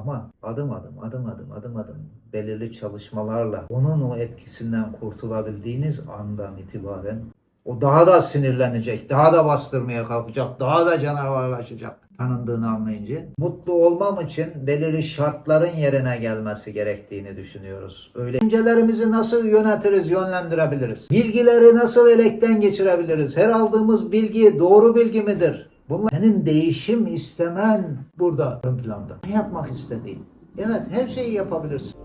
Ama adım adım, adım adım, adım adım belirli çalışmalarla onun o etkisinden kurtulabildiğiniz andan itibaren o daha da sinirlenecek, daha da bastırmaya kalkacak, daha da canavarlaşacak tanındığını anlayınca. Mutlu olmam için belirli şartların yerine gelmesi gerektiğini düşünüyoruz. Öyle düşüncelerimizi nasıl yönetiriz, yönlendirebiliriz? Bilgileri nasıl elekten geçirebiliriz? Her aldığımız bilgi doğru bilgi midir? Bunlar senin değişim istemen burada ön planda. Ne yapmak istediğin. Evet her şeyi yapabilirsin.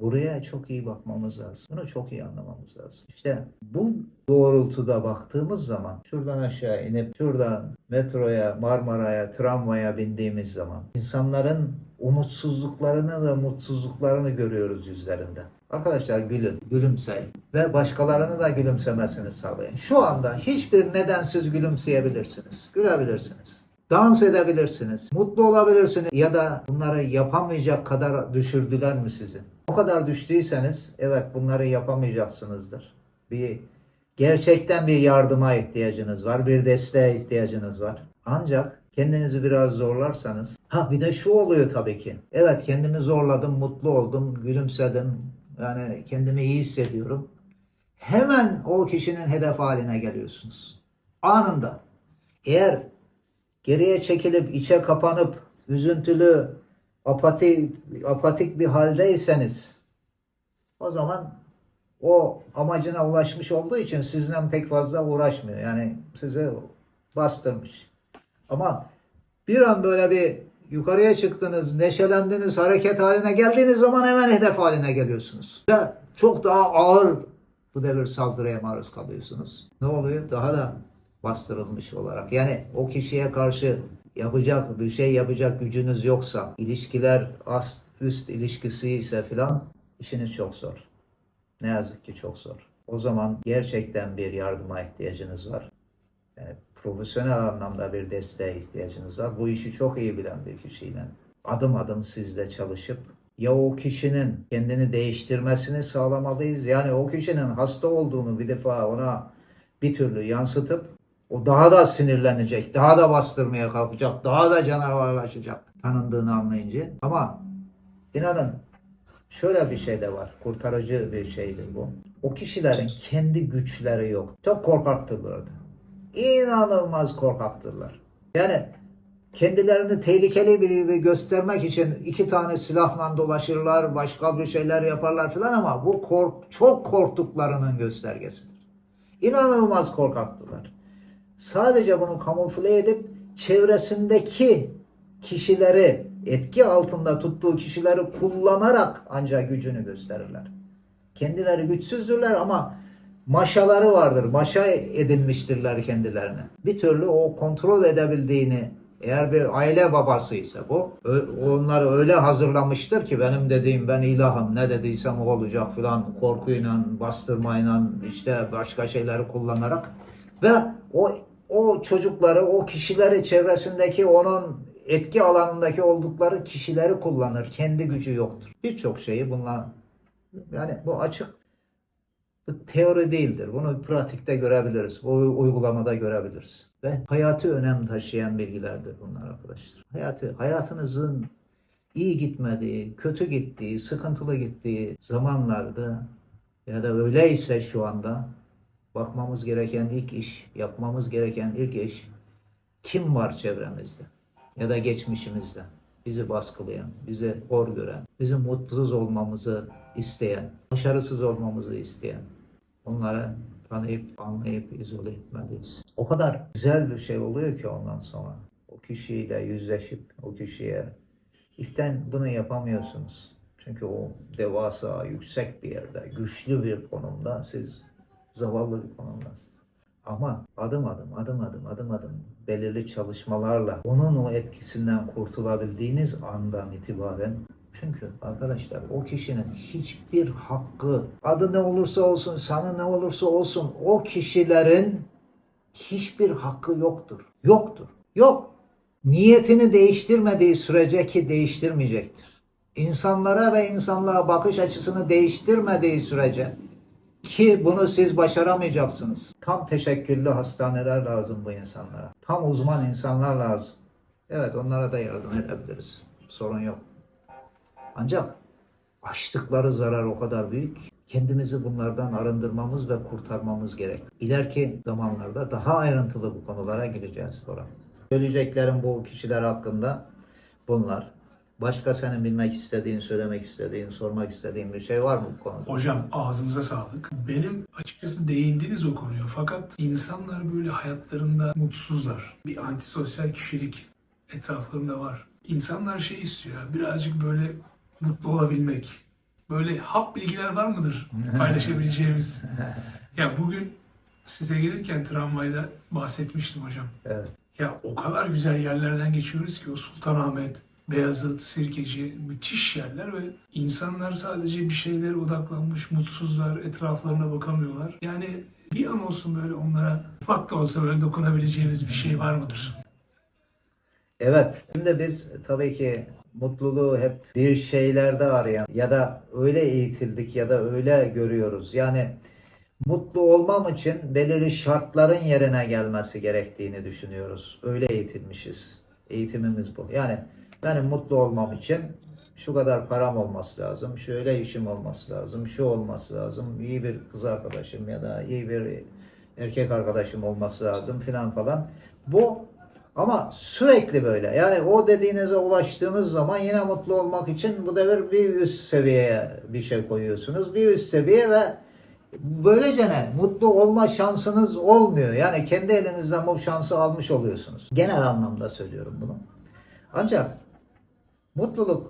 Buraya çok iyi bakmamız lazım. Bunu çok iyi anlamamız lazım. İşte bu doğrultuda baktığımız zaman şuradan aşağı inip şuradan metroya, Marmara'ya, tramvaya bindiğimiz zaman insanların umutsuzluklarını ve mutsuzluklarını görüyoruz yüzlerinde. Arkadaşlar gülün, gülümseyin ve başkalarını da gülümsemesini sağlayın. Şu anda hiçbir nedensiz gülümseyebilirsiniz, gülebilirsiniz. Dans edebilirsiniz, mutlu olabilirsiniz ya da bunları yapamayacak kadar düşürdüler mi sizi? O kadar düştüyseniz evet bunları yapamayacaksınızdır. Bir gerçekten bir yardıma ihtiyacınız var, bir desteğe ihtiyacınız var. Ancak kendinizi biraz zorlarsanız, ha bir de şu oluyor tabii ki. Evet kendimi zorladım, mutlu oldum, gülümsedim. Yani kendimi iyi hissediyorum. Hemen o kişinin hedef haline geliyorsunuz. Anında. Eğer geriye çekilip içe kapanıp üzüntülü, apatik, apatik bir haldeyseniz o zaman o amacına ulaşmış olduğu için sizden pek fazla uğraşmıyor. Yani sizi bastırmış. Ama bir an böyle bir yukarıya çıktınız, neşelendiniz, hareket haline geldiğiniz zaman hemen hedef haline geliyorsunuz. Ve çok daha ağır bu devir saldırıya maruz kalıyorsunuz. Ne oluyor? Daha da bastırılmış olarak. Yani o kişiye karşı yapacak bir şey yapacak gücünüz yoksa, ilişkiler ast üst ilişkisi ise filan işiniz çok zor. Ne yazık ki çok zor. O zaman gerçekten bir yardıma ihtiyacınız var. Yani profesyonel anlamda bir desteğe ihtiyacınız var. Bu işi çok iyi bilen bir kişiyle adım adım sizle çalışıp ya o kişinin kendini değiştirmesini sağlamalıyız. Yani o kişinin hasta olduğunu bir defa ona bir türlü yansıtıp o daha da sinirlenecek, daha da bastırmaya kalkacak, daha da canavarlaşacak tanındığını anlayınca. Ama inanın şöyle bir şey de var, kurtarıcı bir şeydir bu. O kişilerin kendi güçleri yok. Çok korkaktırlardı. İnanılmaz korkaktırlar. Yani kendilerini tehlikeli biri göstermek için iki tane silahla dolaşırlar, başka bir şeyler yaparlar filan ama bu kork çok korktuklarının göstergesidir. İnanılmaz korkaktılar. Sadece bunu kamufle edip çevresindeki kişileri etki altında tuttuğu kişileri kullanarak ancak gücünü gösterirler. Kendileri güçsüzdürler ama maşaları vardır. Maşa edinmiştirler kendilerine. Bir türlü o kontrol edebildiğini eğer bir aile babasıysa bu onları öyle hazırlamıştır ki benim dediğim ben ilahım ne dediysem o olacak filan korkuyla bastırmayla işte başka şeyleri kullanarak ve o o çocukları o kişileri çevresindeki onun etki alanındaki oldukları kişileri kullanır. Kendi gücü yoktur. Birçok şeyi bunlar yani bu açık bu teori değildir. Bunu pratikte görebiliriz. Bu uygulamada görebiliriz. Ve hayatı önem taşıyan bilgilerdir bunlar arkadaşlar. Hayatı, hayatınızın iyi gitmediği, kötü gittiği, sıkıntılı gittiği zamanlarda ya da öyleyse şu anda bakmamız gereken ilk iş, yapmamız gereken ilk iş kim var çevremizde ya da geçmişimizde bizi baskılayan, bizi hor gören, bizim mutsuz olmamızı isteyen, başarısız olmamızı isteyen onları tanıyıp, anlayıp, izole etmeliyiz. O kadar güzel bir şey oluyor ki ondan sonra. O kişiyle yüzleşip, o kişiye ilkten bunu yapamıyorsunuz. Çünkü o devasa, yüksek bir yerde, güçlü bir konumda siz zavallı bir konumdasınız. Ama adım adım, adım adım, adım adım belirli çalışmalarla onun o etkisinden kurtulabildiğiniz andan itibaren çünkü arkadaşlar o kişinin hiçbir hakkı adı ne olursa olsun, sanı ne olursa olsun o kişilerin hiçbir hakkı yoktur. Yoktur. Yok. Niyetini değiştirmediği sürece ki değiştirmeyecektir. insanlara ve insanlığa bakış açısını değiştirmediği sürece ki bunu siz başaramayacaksınız. Tam teşekküllü hastaneler lazım bu insanlara. Tam uzman insanlar lazım. Evet onlara da yardım edebiliriz. Sorun yok. Ancak açtıkları zarar o kadar büyük. Kendimizi bunlardan arındırmamız ve kurtarmamız gerek. İleriki zamanlarda daha ayrıntılı bu konulara gireceğiz sonra. Söyleyeceklerim bu kişiler hakkında bunlar. Başka senin bilmek istediğin, söylemek istediğin, sormak istediğin bir şey var mı bu konuda? Hocam ağzınıza sağlık. Benim açıkçası değindiniz o konuya fakat insanlar böyle hayatlarında mutsuzlar. Bir antisosyal kişilik etraflarında var. İnsanlar şey istiyor birazcık böyle mutlu olabilmek. Böyle hap bilgiler var mıdır paylaşabileceğimiz? ya bugün size gelirken tramvayda bahsetmiştim hocam. Evet. Ya o kadar güzel yerlerden geçiyoruz ki o Sultanahmet, Beyazıt, Sirkeci müthiş yerler ve insanlar sadece bir şeylere odaklanmış, mutsuzlar, etraflarına bakamıyorlar. Yani bir an olsun böyle onlara ufak da olsa böyle dokunabileceğimiz bir şey var mıdır? Evet. Şimdi biz tabii ki mutluluğu hep bir şeylerde arayan ya da öyle eğitildik ya da öyle görüyoruz. Yani mutlu olmam için belirli şartların yerine gelmesi gerektiğini düşünüyoruz. Öyle eğitilmişiz. Eğitimimiz bu. Yani benim mutlu olmam için şu kadar param olması lazım, şöyle işim olması lazım, şu olması lazım, iyi bir kız arkadaşım ya da iyi bir erkek arkadaşım olması lazım filan falan. Bu ama sürekli böyle. Yani o dediğinize ulaştığınız zaman yine mutlu olmak için bu devir bir üst seviyeye bir şey koyuyorsunuz. Bir üst seviye ve böylece ne? Mutlu olma şansınız olmuyor. Yani kendi elinizden bu şansı almış oluyorsunuz. Genel anlamda söylüyorum bunu. Ancak mutluluk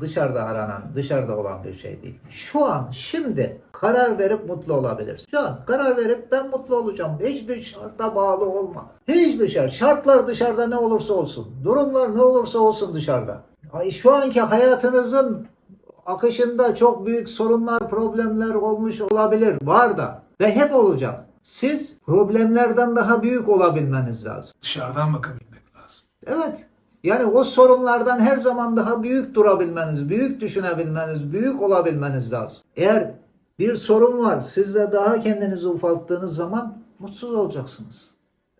dışarıda aranan, dışarıda olan bir şey değil. Şu an, şimdi karar verip mutlu olabilirsin. Şu an karar verip ben mutlu olacağım. Hiçbir şarta bağlı olma. Hiçbir şart. Şartlar dışarıda ne olursa olsun. Durumlar ne olursa olsun dışarıda. Ay, Şu anki hayatınızın akışında çok büyük sorunlar, problemler olmuş olabilir. Var da. Ve hep olacak. Siz problemlerden daha büyük olabilmeniz lazım. Dışarıdan bakabilmek lazım. Evet. Yani o sorunlardan her zaman daha büyük durabilmeniz, büyük düşünebilmeniz, büyük olabilmeniz lazım. Eğer bir sorun var, siz de daha kendinizi ufalttığınız zaman mutsuz olacaksınız.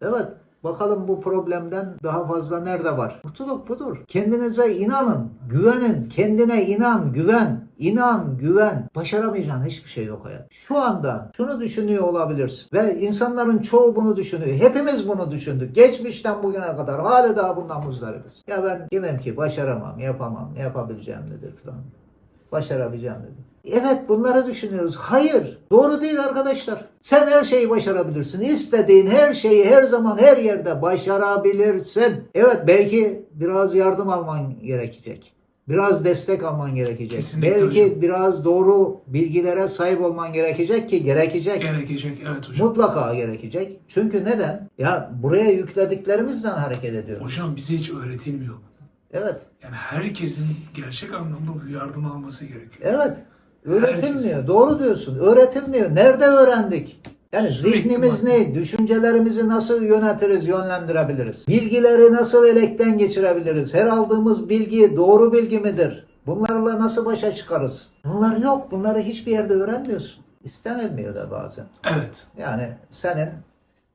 Evet. Bakalım bu problemden daha fazla nerede var? Mutluluk budur. Kendinize inanın, güvenin, kendine inan, güven, inan, güven. Başaramayacağın hiçbir şey yok hayat. Şu anda şunu düşünüyor olabilirsin. Ve insanların çoğu bunu düşünüyor. Hepimiz bunu düşündük. Geçmişten bugüne kadar hala daha bundan muzdaribiz. Ya ben kimim ki başaramam, yapamam, yapabileceğim nedir falan. Başarabileceğim dedim. Evet bunları düşünüyoruz. Hayır. Doğru değil arkadaşlar. Sen her şeyi başarabilirsin. İstediğin her şeyi her zaman her yerde başarabilirsin. Evet belki biraz yardım alman gerekecek. Biraz destek alman gerekecek. Kesinlikle belki hocam. biraz doğru bilgilere sahip olman gerekecek ki gerekecek. Gerekecek evet hocam. Mutlaka gerekecek. Çünkü neden? Ya buraya yüklediklerimizden hareket ediyoruz. Hocam bize hiç öğretilmiyor. Evet. Yani herkesin gerçek anlamda bu yardım alması gerekiyor. Evet. Öğretilmiyor. Herkes. Doğru diyorsun. Öğretilmiyor. Nerede öğrendik? Yani Sürekli zihnimiz ne? Düşüncelerimizi nasıl yönetiriz, yönlendirebiliriz? Bilgileri nasıl elekten geçirebiliriz? Her aldığımız bilgi doğru bilgi midir? Bunlarla nasıl başa çıkarız? Bunlar yok. Bunları hiçbir yerde öğrenmiyorsun. İstenilmiyor da bazen. Evet. Yani senin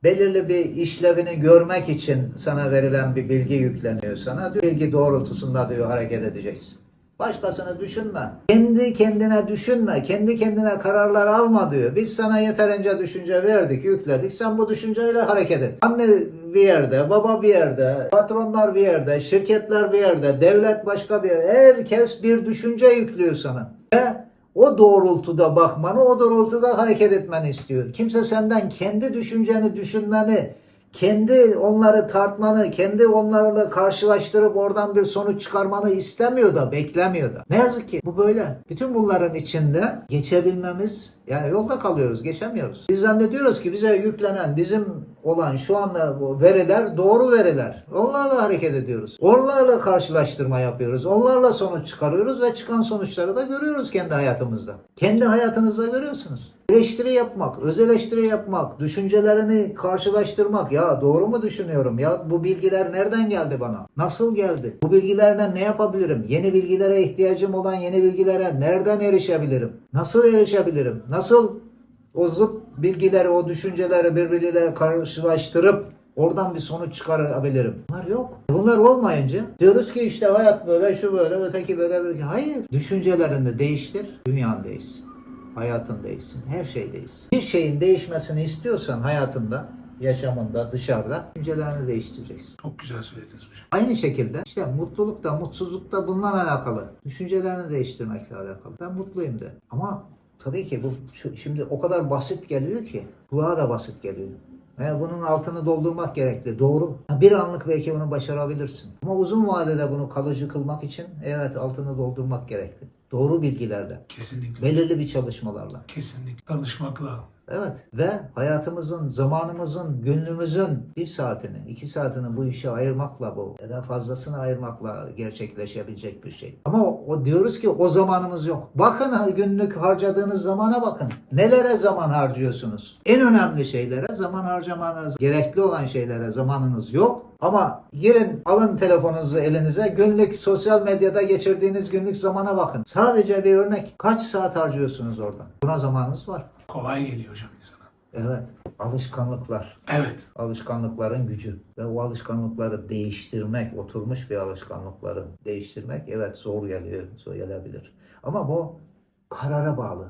belirli bir işlevini görmek için sana verilen bir bilgi yükleniyor sana. Bilgi doğrultusunda diyor hareket edeceksin. Başkasını düşünme. Kendi kendine düşünme. Kendi kendine kararlar alma diyor. Biz sana yeterince düşünce verdik, yükledik. Sen bu düşünceyle hareket et. Anne bir yerde, baba bir yerde, patronlar bir yerde, şirketler bir yerde, devlet başka bir yerde. Herkes bir düşünce yüklüyor sana. Ve o doğrultuda bakmanı, o doğrultuda hareket etmeni istiyor. Kimse senden kendi düşünceni düşünmeni, kendi onları tartmanı, kendi onlarla karşılaştırıp oradan bir sonuç çıkarmanı istemiyor da, beklemiyor da. Ne yazık ki bu böyle. Bütün bunların içinde geçebilmemiz, yani yolda kalıyoruz, geçemiyoruz. Biz zannediyoruz ki bize yüklenen, bizim olan şu anda veriler doğru veriler. Onlarla hareket ediyoruz. Onlarla karşılaştırma yapıyoruz. Onlarla sonuç çıkarıyoruz ve çıkan sonuçları da görüyoruz kendi hayatımızda. Kendi hayatınızda görüyorsunuz. Eleştiri yapmak, öz eleştiri yapmak, düşüncelerini karşılaştırmak. Ya doğru mu düşünüyorum? Ya bu bilgiler nereden geldi bana? Nasıl geldi? Bu bilgilerden ne yapabilirim? Yeni bilgilere ihtiyacım olan yeni bilgilere nereden erişebilirim? Nasıl erişebilirim? Nasıl o zıt bilgileri, o düşünceleri birbiriyle karşılaştırıp oradan bir sonuç çıkarabilirim. Bunlar yok. Bunlar olmayınca diyoruz ki işte hayat böyle, şu böyle, öteki böyle, böyle. Hayır. Düşüncelerini değiştir, dünyan değişsin. Hayatın değişsin, her şey değişsin. Bir şeyin değişmesini istiyorsan hayatında, yaşamında, dışarıda düşüncelerini değiştireceksin. Çok güzel söylediniz hocam. Aynı şekilde işte mutlulukta, mutsuzlukta bununla alakalı. Düşüncelerini değiştirmekle alakalı. Ben mutluyum de. Ama tabii ki bu şimdi o kadar basit geliyor ki kulağa da basit geliyor. Yani bunun altını doldurmak gerekli. Doğru. Bir anlık belki bunu başarabilirsin. Ama uzun vadede bunu kalıcı kılmak için evet altını doldurmak gerekli. Doğru bilgilerle, Kesinlikle. belirli bir çalışmalarla. Kesinlikle. Danışmakla. Evet ve hayatımızın, zamanımızın, günümüzün bir saatini, iki saatini bu işe ayırmakla bu ya da fazlasını ayırmakla gerçekleşebilecek bir şey. Ama o, o diyoruz ki o zamanımız yok. Bakın günlük harcadığınız zamana bakın. Nelere zaman harcıyorsunuz? En önemli şeylere zaman harcamanız, gerekli olan şeylere zamanınız yok. Ama girin alın telefonunuzu elinize günlük sosyal medyada geçirdiğiniz günlük zamana bakın. Sadece bir örnek. Kaç saat harcıyorsunuz orada? Buna zamanınız var. Kolay geliyor hocam insana. Evet. Alışkanlıklar. Evet. Alışkanlıkların gücü. Ve o alışkanlıkları değiştirmek, oturmuş bir alışkanlıkları değiştirmek evet zor geliyor, zor gelebilir. Ama bu karara bağlı.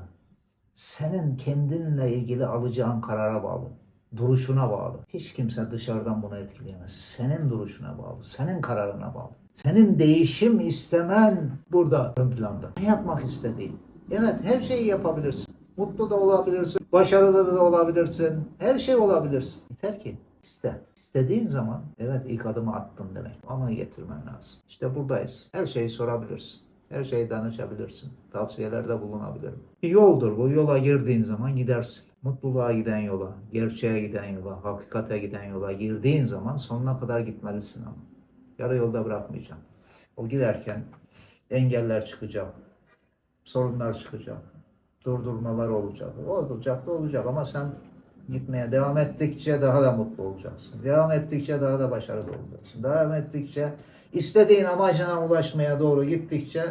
Senin kendinle ilgili alacağın karara bağlı. Duruşuna bağlı. Hiç kimse dışarıdan bunu etkileyemez. Senin duruşuna bağlı. Senin kararına bağlı. Senin değişim istemen burada ön planda. Ne yapmak istediğin. Evet her şeyi yapabilirsin. Mutlu da olabilirsin. Başarılı da olabilirsin. Her şey olabilirsin. Yeter ki iste. İstediğin zaman evet ilk adımı attın demek. Ama getirmen lazım. İşte buradayız. Her şeyi sorabilirsin. Her şeyi danışabilirsin. Tavsiyelerde bulunabilirim. Bir yoldur bu. Yola girdiğin zaman gidersin. Mutluluğa giden yola, gerçeğe giden yola, hakikate giden yola girdiğin zaman sonuna kadar gitmelisin ama. Yarı yolda bırakmayacaksın. O giderken engeller çıkacak, sorunlar çıkacak, durdurmalar olacak. Olacak da olacak ama sen gitmeye devam ettikçe daha da mutlu olacaksın. Devam ettikçe daha da başarılı olacaksın. Devam ettikçe istediğin amacına ulaşmaya doğru gittikçe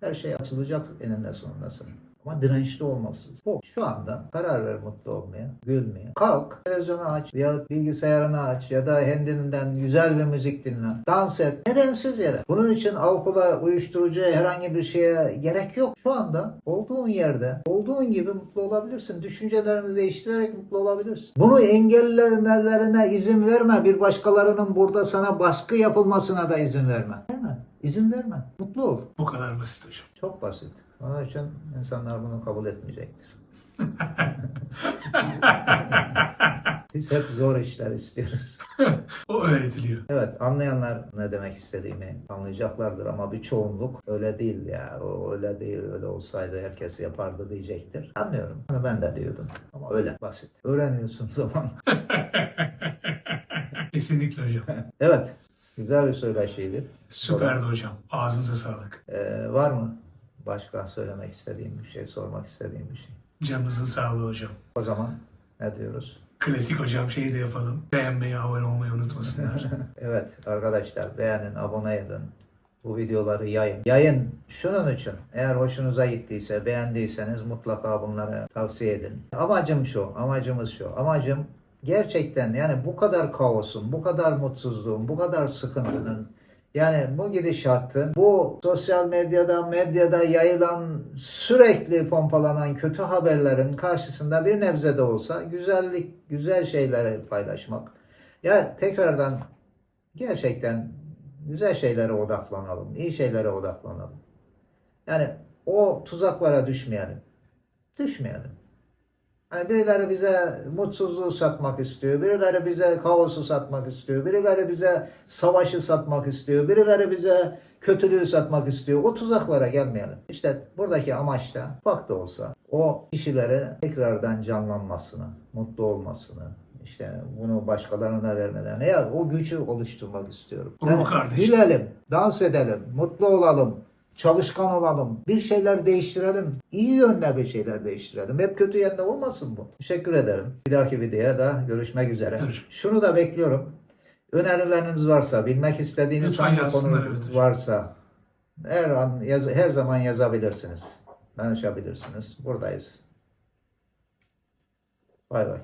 her şey açılacak eninde sonunda sana. Ama dirençli olmalısın. Bu şu anda karar ver mutlu olmaya, gülmeye. Kalk, televizyonu aç ya bilgisayarını aç ya da kendinden güzel bir müzik dinle. Dans et. Nedensiz yere. Bunun için alkola, uyuşturucuya herhangi bir şeye gerek yok. Şu anda olduğun yerde, olduğun gibi mutlu olabilirsin. Düşüncelerini değiştirerek mutlu olabilirsin. Bunu engellemelerine izin verme. Bir başkalarının burada sana baskı yapılmasına da izin verme. Verme. İzin verme. Mutlu ol. Bu kadar basit hocam. Çok basit. Onun için insanlar bunu kabul etmeyecektir. Biz hep zor işler istiyoruz. O öğretiliyor. Evet, anlayanlar ne demek istediğimi anlayacaklardır ama bir çoğunluk öyle değil ya. O öyle değil, öyle olsaydı herkes yapardı diyecektir. Anlıyorum. Bunu ben de diyordum. Ama öyle basit. Öğreniyorsun zaman. Kesinlikle hocam. evet, güzel bir söyleşiydi. Süperdi hocam. Ağzınıza sağlık. Ee, var mı başka söylemek istediğim bir şey, sormak istediğim bir şey? Canınızın sağlığı hocam. O zaman ne diyoruz? Klasik hocam şeyi de yapalım. Beğenmeyi, abone olmayı unutmasınlar. Evet arkadaşlar beğenin, abone edin. Bu videoları yayın. Yayın şunun için. Eğer hoşunuza gittiyse, beğendiyseniz mutlaka bunları tavsiye edin. Amacım şu, amacımız şu. Amacım gerçekten yani bu kadar kaosun, bu kadar mutsuzluğun, bu kadar sıkıntının yani bu gidişatın, bu sosyal medyada, medyada yayılan sürekli pompalanan kötü haberlerin karşısında bir nebze de olsa güzellik, güzel şeyleri paylaşmak. Ya tekrardan gerçekten güzel şeylere odaklanalım, iyi şeylere odaklanalım. Yani o tuzaklara düşmeyelim. Düşmeyelim. Hani birileri bize mutsuzluğu satmak istiyor, birileri bize kaosu satmak istiyor, birileri bize savaşı satmak istiyor, birileri bize kötülüğü satmak istiyor. O tuzaklara gelmeyelim. İşte buradaki amaç da ufak da olsa o kişileri tekrardan canlanmasını, mutlu olmasını, işte bunu başkalarına vermeden ya o gücü oluşturmak istiyorum. Ruh kardeşlik. gülelim, dans edelim, mutlu olalım, çalışkan olalım, bir şeyler değiştirelim, iyi yönde bir şeyler değiştirelim. Hep kötü yönde olmasın bu. Teşekkür ederim. Bir dahaki videoya da görüşmek üzere. Görüşmek Şunu da bekliyorum. Önerileriniz varsa, bilmek istediğiniz Lütfen hangi konu evet varsa her an yaz- her zaman yazabilirsiniz. Danışabilirsiniz. Buradayız. Bay bay.